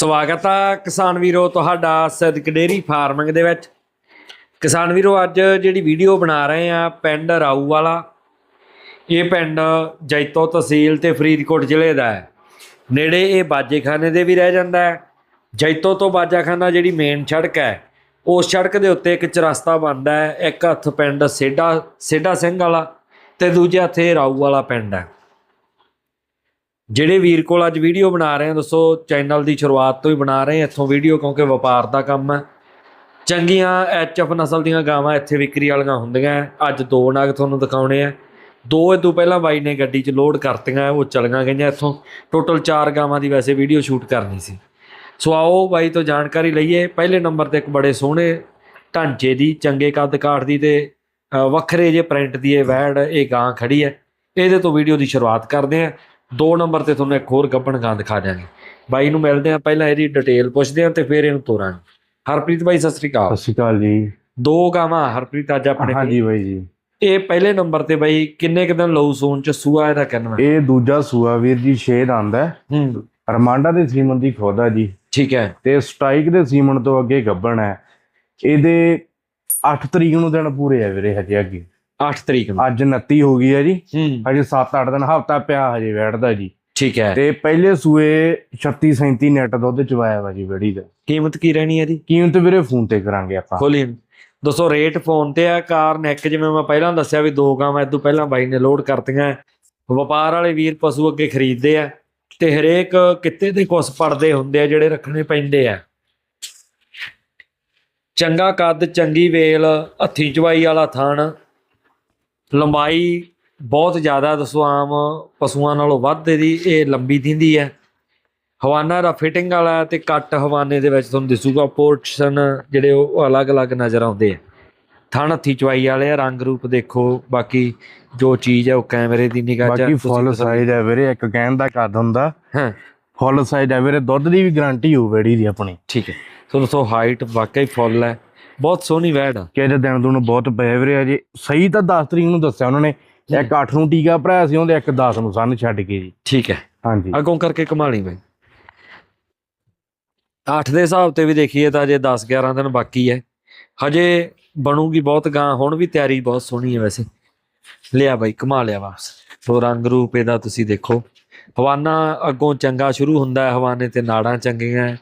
ਸਵਾਗਤ ਆ ਕਿਸਾਨ ਵੀਰੋ ਤੁਹਾਡਾ ਸਦਕ ਡੇਰੀ ਫਾਰਮਿੰਗ ਦੇ ਵਿੱਚ। ਕਿਸਾਨ ਵੀਰੋ, ਅੱਜ ਜਿਹੜੀ ਵੀਡੀਓ ਬਣਾ ਰਹੇ ਆ, ਪਿੰਡ ਰਾਊ ਵਾਲਾ। ਇਹ ਪਿੰਡ ਜੈਤੋ ਤਹਿਸੀਲ ਤੇ ਫਰੀਦਕੋਟ ਜ਼ਿਲ੍ਹੇ ਦਾ ਹੈ। ਨੇੜੇ ਇਹ ਬਾਜੇਖਾਨੇ ਦੇ ਵੀ ਰਹਿ ਜਾਂਦਾ ਹੈ। ਜੈਤੋ ਤੋਂ ਬਾਜਾਖਾਨਾ ਜਿਹੜੀ ਮੇਨ ਸੜਕ ਹੈ, ਉਸ ਸੜਕ ਦੇ ਉੱਤੇ ਇੱਕ ਚਰਸਤਾ ਬਣਦਾ ਹੈ। ਇੱਕ ਹੱਥ ਪਿੰਡ ਸੇਡਾ ਸੇਡਾ ਸਿੰਘ ਵਾਲਾ ਤੇ ਦੂਜੇ ਹੱਥ ਇਹ ਰਾਊ ਵਾਲਾ ਪਿੰਡ ਹੈ। ਜਿਹੜੇ ਵੀਰ ਕੋਲ ਅੱਜ ਵੀਡੀਓ ਬਣਾ ਰਹੇ ਆ ਦੱਸੋ ਚੈਨਲ ਦੀ ਸ਼ੁਰੂਆਤ ਤੋਂ ਹੀ ਬਣਾ ਰਹੇ ਆ ਇੱਥੋਂ ਵੀਡੀਓ ਕਿਉਂਕਿ ਵਪਾਰ ਦਾ ਕੰਮ ਹੈ। ਚੰਗੀਆਂ ਐਚਐਫ ਨਸਲ ਦੀਆਂ ਗਾਵਾਂ ਇੱਥੇ ਵਿਕਰੀ ਵਾਲੀਆਂ ਹੁੰਦੀਆਂ ਹੈ। ਅੱਜ ਦੋ ਨਾਗ ਤੁਹਾਨੂੰ ਦਿਖਾਉਣੇ ਆ ਦੋ ਇਹ ਤੋਂ ਪਹਿਲਾਂ ਬਾਈ ਨੇ ਗੱਡੀ 'ਚ ਲੋਡ ਕਰਤੀਆਂ, ਉਹ ਚਲੀਆਂ ਗਈਆਂ ਇੱਥੋਂ। ਟੋਟਲ 4 ਗਾਵਾਂ ਦੀ ਵੈਸੇ ਵੀਡੀਓ ਸ਼ੂਟ ਕਰਨੀ ਸੀ। ਸੋ ਆਓ ਬਾਈ ਤੋਂ ਜਾਣਕਾਰੀ ਲਈਏ। ਪਹਿਲੇ ਨੰਬਰ ਤੇ ਇੱਕ ਬੜੇ ਸੋਹਣੇ ਢਾਂਚੇ ਦੀ, ਚੰਗੇ ਕੱਦ ਕਾਠ ਦੀ ਤੇ ਵੱਖਰੇ ਜੇ ਪ੍ਰਿੰਟ ਦੀ ਇਹ ਵੈੜ, ਇਹ ਗਾਂ ਖੜੀ ਹੈ। ਇਹਦੇ ਤੋਂ ਵੀਡੀਓ ਦੀ ਸ਼ੁਰੂਆਤ ਕਰਦੇ ਆ ਦੋ ਨੰਬਰ ਤੇ ਤੁਹਾਨੂੰ ਇੱਕ ਹੋਰ ਗੱਬਣ ਗਾਂ ਦਿਖਾ ਦਿਆਂਗੇ। ਬਾਈ ਨੂੰ ਮਿਲਦੇ ਆ ਪਹਿਲਾਂ ਇਹਦੀ ਡਿਟੇਲ ਪੁੱਛਦੇ ਆ ਤੇ ਫਿਰ ਇਹਨੂੰ ਤੋਰਾਂਗੇ। ਹਰਪ੍ਰੀਤ ਬਾਈ ਸਤਿ ਸ੍ਰੀ ਅਕਾਲ। ਸਤਿ ਸ਼੍ਰੀ ਅਕਾਲ ਜੀ। ਦੋ ਗਾਵਾਂ ਹਰਪ੍ਰੀਤ ਅੱਜ ਆਪਣੇ। ਹਾਂਜੀ ਬਾਈ ਜੀ। ਇਹ ਪਹਿਲੇ ਨੰਬਰ ਤੇ ਬਾਈ ਕਿੰਨੇ ਕੁ ਦਿਨ ਲਊ ਸੋਨ ਚ? ਸੂਆ ਇਹਦਾ ਕਿੰਨਾ? ਇਹ ਦੂਜਾ ਸੂਆ ਵੀਰ ਜੀ 6 ਦੰਦ ਹੈ ਹੂੰ। ਰਮਾਂਡਾ ਦੇ ਸੀਮਨ ਦੀ ਖੋਦਾ ਜੀ। ਠੀਕ ਹੈ। ਤੇ ਸਟ੍ਰਾਈਕ ਦੇ ਸੀਮਨ ਤੋਂ ਅੱਗੇ ਗੱਬਣ ਹੈ। ਇਹਦੇ 8 ਤਰੀਕ ਨੂੰ ਦਿਨ ਪੂਰੇ ਆ ਵੀਰੇ ਹਜੇ ਅੱਗੇ। 8 ਤਰੀਕ ਨੂੰ। ਅੱਜ 29 ਹੋ ਗਈ ਹੈ ਜੀ। ਹੂੰ। ਹਜੇ 7-8 ਦਿਨ ਹਫਤਾ ਪਿਆ ਹਜੇ ਬੈਠਦਾ ਜੀ। ਠੀਕ ਹੈ। ਤੇ ਪਹਿਲੇ ਸੂਏ 36-37 ਨੈਟ ਦੁੱਧ ਚਵਾਇਆ ਵਾ ਜੀ ਬੜੀ ਦਾ। ਕੀਮਤ ਕੀ ਰਹਿਣੀ ਹੈ ਇਹਦੀ ਕੀਮਤ ਵੀਰੇ ਫੋਨ ਤੇ ਕਰਾਂਗੇ ਆਪਾਂ। ਖੋਲੀ ਦੋਸਤੋ ਰੇਟ ਫੋਨ ਤੇ ਆ ਕਾਰਨ ਇੱਕ ਜਿਵੇਂ ਮੈਂ ਪਹਿਲਾਂ ਦੱਸਿਆ ਵੀ ਦੋ ਗਾਵਾਂ ਇਦੋਂ ਪਹਿਲਾਂ ਬਾਈ ਨੇ ਲੋਡ ਕਰਤੀਆਂ। ਵਪਾਰ ਵਾਲੇ ਵੀਰ ਪਸ਼ੂ ਅੱਗੇ ਖਰੀਦਦੇ ਆ ਤੇ ਹਰੇਕ ਕਿੱਤੇ ਦੇ ਕੁਸ ਪੜਦੇ ਹੁੰਦੇ ਆ ਜਿਹੜੇ ਰੱਖਣੇ ਪੈਂਦੇ ਆ। ਚੰਗਾ ਕੱਦ ਚੰਗੀ ਵੇਲ ਹੱਥੀ ਚਵਾਈ ਵਾਲਾ ਥਣ ਲੰਬਾਈ ਬਹੁਤ ਜ਼ਿਆਦਾ ਦੱਸੋ ਆਮ ਪਸ਼ੂਆਂ ਨਾਲੋਂ ਵੱਧ ਇਹਦੀ ਇਹ ਲੰਬੀ ਦਿੰਦੀ ਹੈ। ਹਵਾਨਾ ਦਾ ਫਿਟਿੰਗ ਵਾਲਾ ਤੇ ਕੱਟ ਹਵਾਨੇ ਦੇ ਵਿੱਚ ਤੁਹਾਨੂੰ ਦਿਸੂਗਾ ਪੋਰਸ਼ਨ ਜਿਹੜੇ ਉਹ ਅਲੱਗ-ਅਲੱਗ ਨਜ਼ਰ ਆਉਂਦੇ ਆ। ਥਣ ਹੱਥੀ ਚਵਾਈ ਵਾਲੇ ਆ ਰੰਗ ਰੂਪ ਦੇਖੋ ਬਾਕੀ ਜੋ ਚੀਜ਼ ਹੈ ਉਹ ਕੈਮਰੇ ਦੀ ਨਿਗਾਹ ਚ ਬਾਕੀ ਫੁੱਲ ਸਾਈਜ਼ ਹੈ ਵੀਰੇ ਇੱਕ ਕਹਿਣ ਦਾ ਕੱਦ ਹੁੰਦਾ। ਹਾਂ। ਫੁੱਲ ਸਾਈਜ਼ ਹੈ ਵੀਰੇ ਦੁੱਧ ਦੀ ਵੀ ਗਾਰੰਟੀ ਬੜੀ ਦੀ ਆਪਣੀ। ਠੀਕ ਹੈ। ਸੋ ਦੋਸਤੋ ਹਾਈਟ ਵਾਕਈ ਫੁੱਲ ਹੈ। ਬਹੁਤ ਸੋਹਣੀ ਵੈੜ ਆ। ਕਿ ਇਹਦੇ ਦਿਨ ਦੁਨ ਬਹੁਤ ਪਏ ਵੀਰੇ ਅਜੇ ਸਹੀ ਤਾਂ 10 ਤਰੀਕ ਨੂੰ ਦੱਸਿਆ ਉਹਨਾਂ ਨੇ। ਇੱਕ 8 ਨੂੰ ਟੀਕਾ ਭਰਾਇਆ ਸੀ ਉਹਦੇ ਇੱਕ 10 ਨੂੰ ਸੰਨ ਛੱਡ ਕੇ ਜੀ। ਠੀਕ ਹੈ। ਹਾਂਜੀ। ਅੱਗੋਂ ਕਰਕੇ ਕਮਾਲੀ ਬਈ। 8 ਦੇ ਹਿਸਾਬ ਤੇ ਵੀ ਦੇਖੀਏ ਤਾਂ ਅਜੇ 10 11 ਦਿਨ ਬਾਕੀ ਹੈ। ਹਜੇ ਬਣੂਗੀ ਬਹੁਤ ਗਾਂ ਹੁਣ ਵੀ ਤਿਆਰੀ ਬਹੁਤ ਸੋਹਣੀ ਹੈ ਵੈਸੇ। ਲਿਆ ਬਾਈ ਕਮਾ ਲਿਆ ਵਾਪਸ। ਸੋ ਰੰਗ ਰੂਪ ਇਹਦਾ ਤੁਸੀਂ ਦੇਖੋ। ਹਵਾਨਾ ਅੱਗੋਂ ਚੰਗਾ ਸ਼ੁਰੂ ਹੁੰਦਾ ਹੈ ਹਵਾਨੇ ਤੇ ਨਾੜਾਂ ਚੰਗੀਆਂ।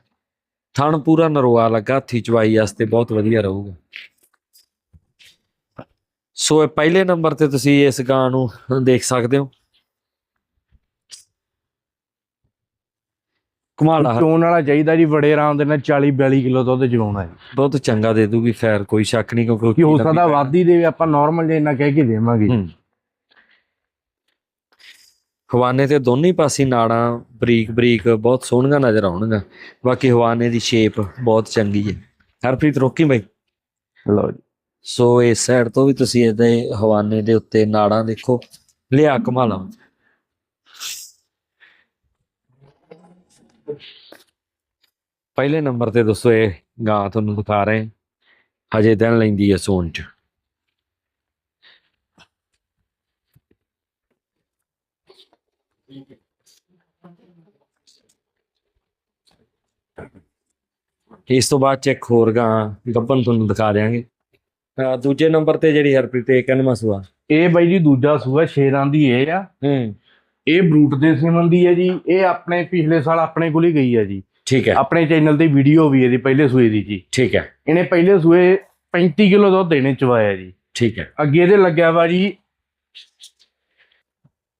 ਥਣ ਪੂਰਾ ਨਰੋਆ ਲੱਗਾ ਹੱਥੀ ਚਵਾਈ ਵਾਸਤੇ ਬਹੁਤ ਵਧੀਆ ਰਹੂਗਾ। ਸੋ ਇਹ ਪਹਿਲੇ ਨੰਬਰ ਤੇ ਤੁਸੀਂ ਇਸ ਗਾਂ ਨੂੰ ਦੇਖ ਸਕਦੇ ਹੋ। ਕਮਾਲਾ ਚੋਣ ਵਾਲਾ ਚਾਹੀਦਾ ਜੀ ਬੜੇ ਆਰਾਮ ਦੇ ਨਾਲ 40 42 ਕਿਲੋ ਦੁੱਧ ਜਗਾਉਣਾ ਜੀ। ਦੁੱਧ ਚੰਗਾ ਦੇ ਦੂਗੀ ਖੈਰ ਕੋਈ ਸ਼ੱਕ ਨਹੀਂ ਕਿਉਂਕਿ ਹੋ ਸਕਦਾ ਵਾਦੀ ਦੇ ਆਪਾਂ ਨਾਰਮਲ ਜੇ ਇੰਨਾ ਕਹਿ ਕੇ ਦੇਵਾਂਗੇ। ਹਵਾਨੇ ਤੇ ਦੋਨੇ ਪਾਸੇ ਨਾੜਾਂ ਬਰੀਕ ਬਰੀਕ ਬਹੁਤ ਸੋਹਣੀਆਂ ਨਜ਼ਰ ਆਉਣਗੀਆਂ। ਬਾਕੀ ਹਵਾਨੇ ਦੀ ਸ਼ੇਪ ਬਹੁਤ ਚੰਗੀ ਹੈ। ਹਰਪ੍ਰੀਤ ਰੋਕੀ ਬਾਈ? ਲਓ ਜੀ। ਸੋ ਇਸ ਸਾਈਡ ਤੋਂ ਵੀ ਤੁਸੀਂ ਇਹਦੇ ਹਵਾਨੇ ਦੇ ਉੱਤੇ ਨਾੜਾਂ ਦੇਖੋ। ਲਿਆ ਕਮਾਲਾ ਪਹਿਲੇ ਨੰਬਰ ਤੇ ਦੋਸਤੋ ਇਹ ਗਾਂ ਤੁਹਾਨੂੰ ਦਿਖਾ ਰਹੇ। ਹਜੇ ਦਿਨ ਲੈਂਦੀ ਹੈ ਸੋਨ ਚ। ਇਸ ਤੋਂ ਬਾਅਦ ਚ ਇੱਕ ਹੋਰ ਗਾਂ ਗੱਬਨ ਤੁਹਾਨੂੰ ਦਿਖਾ ਅਹ ਦੂਜੇ ਨੰਬਰ ਤੇ ਜਿਹੜੀ ਹਰਪ੍ਰੀਤ ਇਹ ਕਹਿੰਦਾ ਸੂਆ ਇਹ ਬਾਈ ਜੀ ਦੂਜਾ ਸੂਆ ਸ਼ੇਰਾਂ ਦੀ ਇਹ ਆ। ਹੂੰ। ਇਹ ਬਰੂਟ ਦੇ ਸੀਮਨ ਦੀ ਹੈ ਜੀ। ਇਹ ਆਪਣੇ ਪਿਛਲੇ ਸਾਲ ਆਪਣੇ ਕੋਲ ਹੀ ਗਈ ਹੈ ਜੀ। ਠੀਕ ਹੈ। ਆਪਣੇ ਚੈਨਲ ਤੇ ਵੀਡੀਓ ਵੀ ਇਹਦੀ ਪਹਿਲੇ ਸੂਏ ਦੀ ਜੀ। ਠੀਕ ਹੈ। ਇਹਨੇ ਪਹਿਲੇ ਸੂਏ 35 ਕਿਲੋ ਦੁੱਧ ਦੇਣੇ ਚਵਾਇਆ ਜੀ। ਠੀਕ ਹੈ। ਅੱਗੇ ਇਹਦੇ ਲੱਗਿਆ ਵਾ ਜੀ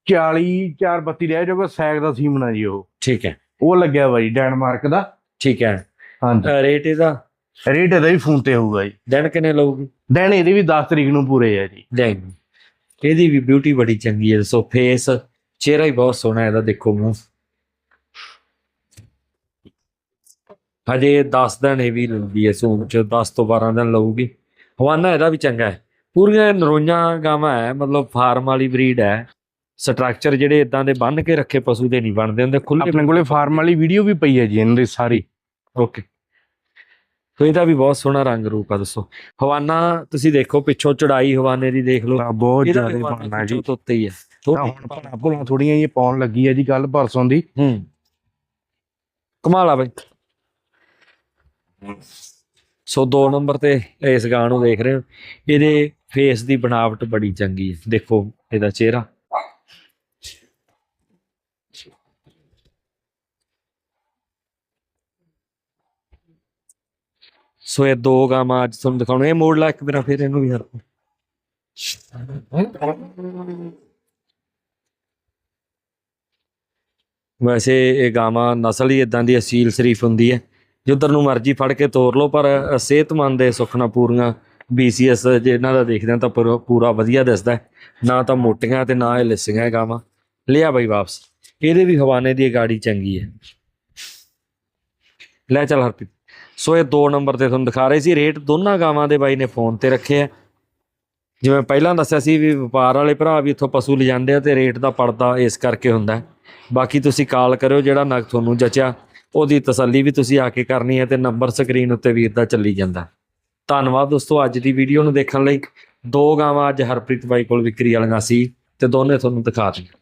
40 432 ਰਹਿ ਜਾਊਗਾ ਸੈਕ ਦਾ ਸੀਮਨਾ ਜੀ ਉਹ। ਠੀਕ ਹੈ। ਉਹ ਲੱਗਿਆ ਵਾ ਜੀ ਡੈਨਮਾਰਕ ਦਾ। ਠੀਕ ਹੈ। ਹਾਂਜੀ। ਅਹ ਰੇਟ ਇਹਦਾ? ਰੇਟ ਇਹਦਾ ਵੀ ਫੋਨ ਤੇ ਹੋਊਗਾ ਜੀ। ਦਿਨ ਕਿੰਨੇ ਲਊਗੀ? ਦਿਨ ਇਹਦੇ ਵੀ 10 ਤਰੀਕ ਨੂੰ ਪੂਰੇ ਆ ਜੀ। ਦਿਨ। ਇਹਦੀ ਵੀ ਬਿਊਟੀ ਬੜੀ ਚੰਗੀ ਹੈ ਸੋ ਫੇਸ ਚਿਹਰਾ ਹੀ ਬਹੁਤ ਸੋਹਣਾ ਇਹਦਾ ਦੇਖੋ ਮੂੰਹ। ਹਜੇ 10 ਦਿਨ ਇਹ ਵੀ ਲੰਦੀ ਹੈ ਸੂਮ ਚ 10 ਤੋਂ 12 ਦਿਨ ਲਊਗੀ। ਹਵਾਨਾ ਇਹਦਾ ਵੀ ਚੰਗਾ ਹੈ। ਪੂਰੀਆਂ ਨਰੋਈਆਂ ਗਾਵਾਂ ਹੈ ਮਤਲਬ ਫਾਰਮ ਵਾਲੀ ਬਰੀਡ ਹੈ। ਸਟਰਕਚਰ ਜਿਹੜੇ ਇਦਾਂ ਦੇ ਬੰਨ ਕੇ ਰੱਖੇ ਪਸ਼ੂ ਦੇ ਨਹੀਂ ਬਣਦੇ ਹੁੰਦੇ ਖੁੱਲੇ ਆਪਣੇ ਕੋਲੇ ਫਾਰਮ ਵਾਲੀ ਵੀਡੀਓ ਵੀ ਪਈ ਹੈ ਜੀ ਇਹਨਾਂ ਦੀ ਸਾਰੀ। ਓਕੇ ਤੋ ਇਹਦਾ ਵੀ ਬਹੁਤ ਸੋਹਣਾ ਰੰਗ ਰੂਪ ਆ ਦੱਸੋ। ਹਵਾਨਾ ਤੁਸੀਂ ਦੇਖੋ ਪਿੱਛੋਂ ਚੜਾਈ ਹਵਾਨੇ ਦੀ ਦੇਖ ਲਓ। ਬਹੁਤ ਜ਼ਿਆਦਾ ਹਵਾਨਾ ਜੀ। ਉੱਤੇ ਹੀ ਹੈ ਹੁਣ ਭਲਾ ਭੁਲਾ ਥੋੜੀਆਂ ਜੀ ਪਾਉਣ ਲੱਗੀ ਹੈ ਜੀ ਕੱਲ ਪਰਸੋਂ ਦੀ। ਹੂੰ। ਕਮਾਲ ਆ ਬਈ। ਸੋ 2 ਨੰਬਰ ਤੇ ਇਸ ਗਾਂ ਨੂੰ ਦੇਖ ਰਹੇ ਹੋ। ਇਹਦੇ ਫੇਸ ਦੀ ਬਣਾਵਟ ਬੜੀ ਚੰਗੀ ਹੈ ਦੇਖੋ ਇਹਦਾ ਚਿਹਰਾ। ਸੋ ਇਹ ਦੋ ਗਾਵਾਂ ਅੱਜ ਤੁਹਾਨੂੰ ਦਿਖਾਉਣਾ ਇਹ ਮੋੜ ਲਾ ਇੱਕ ਮੇਰਾ ਫਿਰ ਇਹਨੂੰ ਵੀ ਹਰ ਵੈਸੇ ਇਹ ਗਾਵਾਂ ਨਸਲ ਹੀ ਇਦਾਂ ਦੀ ਅਸੀਲ ਸ਼ਰੀਫ ਹੁੰਦੀ ਹੈ। ਜਿੱਧਰ ਨੂੰ ਮਰਜ਼ੀ ਫੜ ਕੇ ਤੋਰ ਲਓ, ਪਰ ਸਿਹਤਮੰਦ ਦੇ ਸੁਖਣਾ ਪੂਰੀਆਂ ਬੀਸੀਐਸ ਜੇ ਇਹਨਾਂ ਦਾ ਦੇਖਦੇ ਤਾਂ ਪੂਰਾ ਪੂਰਾ ਵਧੀਆ ਦਿਸਦਾ ਨਾ ਤਾਂ ਮੋਟੀਆਂ ਤੇ ਨਾ ਇਹ ਲਿਸੀਆਂ ਗਾਵਾਂ। ਲਿਆ ਬਈ ਵਾਪਸ। ਇਹਦੇ ਵੀ ਹਵਾਨੇ ਦੀ ਗਾੜੀ ਚੰਗੀ ਹੈ। ਲੈ ਚੱਲ ਹਰਪ੍ਰੀਤ। ਸੋ ਇਹ 2 ਨੰਬਰ ਤੇ ਤੁਹਾਨੂੰ ਦਿਖਾ ਰਹੇ ਸੀ। ਰੇਟ ਦੋਨਾਂ ਗਾਵਾਂ ਦੇ ਬਾਈ ਨੇ ਫੋਨ ਤੇ ਰੱਖੇ ਆ। ਜਿਵੇਂ ਪਹਿਲਾਂ ਦੱਸਿਆ ਸੀ ਵੀ ਵਪਾਰ ਵਾਲੇ ਭਰਾ ਵੀ ਇੱਥੋਂ ਪਸ਼ੂ ਲਿਜਾਂਦੇ ਆ ਤੇ ਰੇਟ ਦਾ ਪੜਦਾ ਇਸ ਕਰਕੇ ਹੁੰਦਾ ਬਾਕੀ ਤੁਸੀਂ ਕਾਲ ਕਰਿਓ, ਜਿਹੜਾ ਨਗ ਤੁਹਾਨੂੰ ਜਚਿਆ, ਉਹਦੀ ਤਸੱਲੀ ਵੀ ਤੁਸੀਂ ਆ ਕੇ ਕਰਨੀ ਹੈ ਤੇ ਨੰਬਰ ਸਕਰੀਨ ਉੱਤੇ ਵੀਰ ਦਾ ਚੱਲੀ ਜਾਂਦਾ। ਧੰਨਵਾਦ ਦੋਸਤੋ, ਅੱਜ ਦੀ ਵੀਡੀਓ ਨੂੰ ਦੇਖਣ ਲਈ। ਦੋ ਗਾਵਾਂ ਅੱਜ ਹਰਪ੍ਰੀਤ ਬਾਈ ਕੋਲ ਵਿਕਰੀ ਵਾਲੀਆਂ ਸੀ ਤੇ ਦੋਨੇ ਤੁਹਾਨੂੰ ਦਿਖਾ ਦਿੱਤੀਆਂ।